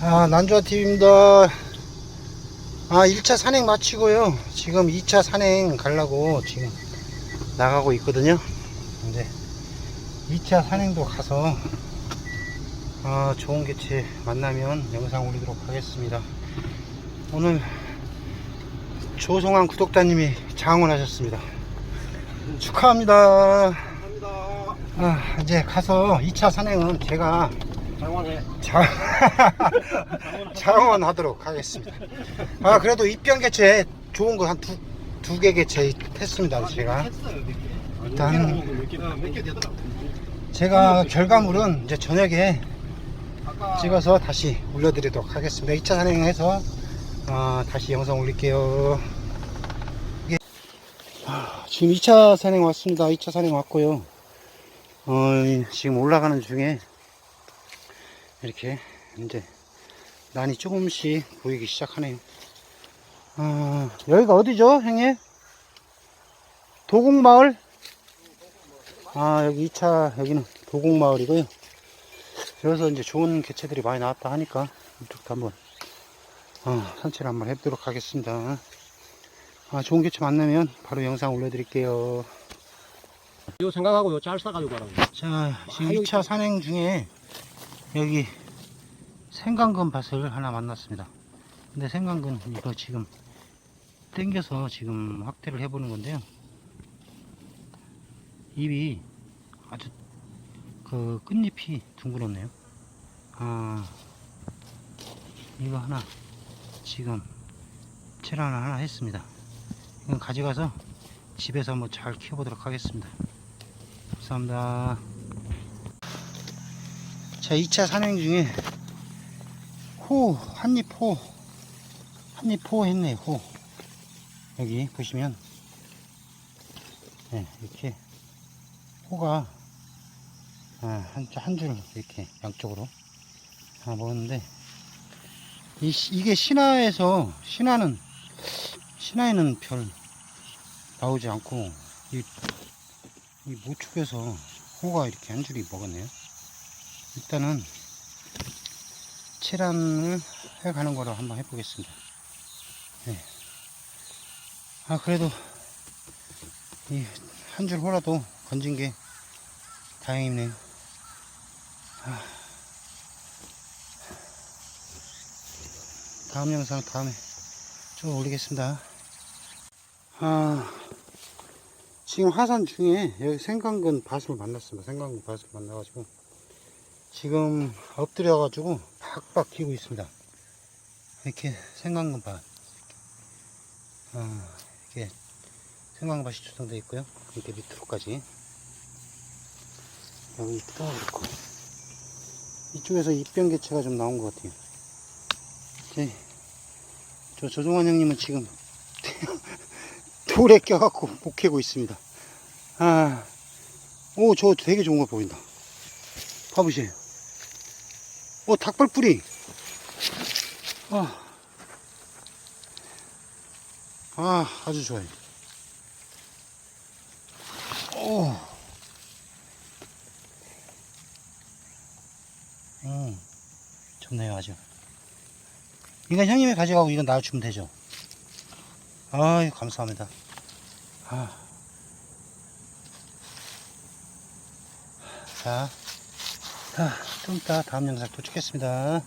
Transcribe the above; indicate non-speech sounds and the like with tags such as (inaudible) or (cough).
아, 난조아TV입니다. 아, 1차 산행 마치고요. 지금 2차 산행 가려고 지금 나가고 있거든요. 이제 2차 산행도 가서 아, 좋은 개체 만나면 영상 올리도록 하겠습니다. 오늘 조성환 구독자님이 장원하셨습니다. 축하합니다. 감사합니다. 아, 이제 가서 2차 산행은 제가 장원해. 자, (laughs) 자원하도록 하겠습니다. 아, 그래도 입병 개체 좋은 거 한 두, 두 개 개체 했습니다, 제가. 몇 개. 일단- 되더라. 제가 결과물은 이제 저녁에 찍어서 다시 올려드리도록 하겠습니다. 2차 산행해서, 어, 다시 영상 올릴게요. 아, 지금 2차 산행 왔습니다. 2차 산행 왔고요. 어, 지금 올라가는 중에 이렇게 이제 난이 조금씩 보이기 시작하네요. 아, 여기가 어디죠, 형님? 도곡마을? 아, 여기 2차, 여기는 도곡마을이고요. 그래서 이제 좋은 개체들이 많이 나왔다 하니까 이쪽도 한번 어, 산책을 한번 해보도록 하겠습니다. 아, 좋은 개체 만나면 바로 영상 올려드릴게요. 이거 생각하고 잘 싸가지고 가라고. 자, 지금 아, 여기 2차 산행 중에 여기 생강근 밭을 하나 만났습니다. 근데 생강근 이거 지금 땡겨서 지금 확대를 해보는 건데요. 잎이 아주 그 끝잎이 둥그렇네요. 아, 이거 하나 지금 체란을 하나 했습니다. 이건 가져가서 집에서 한번 잘 키워보도록 하겠습니다. 감사합니다. 자, 2차 산행 중에 호, 한입 호, 한입 호 했네, 호. 여기 보시면, 네, 이렇게 호가 아, 한, 한줄 이렇게 양쪽으로 하나 먹었는데, 이, 시- 이게 신화에서, 신화는, 신화에는 별 나오지 않고, 이, 이 모축에서 호가 이렇게 한 줄이 먹었네요. 일단은 칠한을 해가는 거로 한번 해보겠습니다. 네. 아 그래도 이 한 줄 호라도 건진 게 다행이네요. 아. 다음 영상 다음에 좀 올리겠습니다. 아 지금 하산 중에 여기 생강근 밭을 만났습니다. 생강근 밭을 만나가지고 지금 엎드려 가지고 박박 키고 있습니다. 이렇게 생강근 밭. 아, 이렇게 생강근 밭이 조성되어 있고요. 이렇게 밑으로까지. 여기 또 그렇고. 이쪽에서 입병 개체가 좀 나온 것 같아요. 이제 저 조종환 형님은 지금 (laughs) 돌에 껴갖고 못 캐고 있습니다. 아, 오, 저 되게 좋은 거 보인다. 봐보세요. 오, 닭발 뿌리. 아, 아, 아주 좋아요. 오, 음, 좋네요, 아주. 이건 형님이 가져가고 이건 놔주면 되죠. 아유, 감사합니다. 아. 자, 자, 좀 이따 다음 영상 또 찍겠습니다.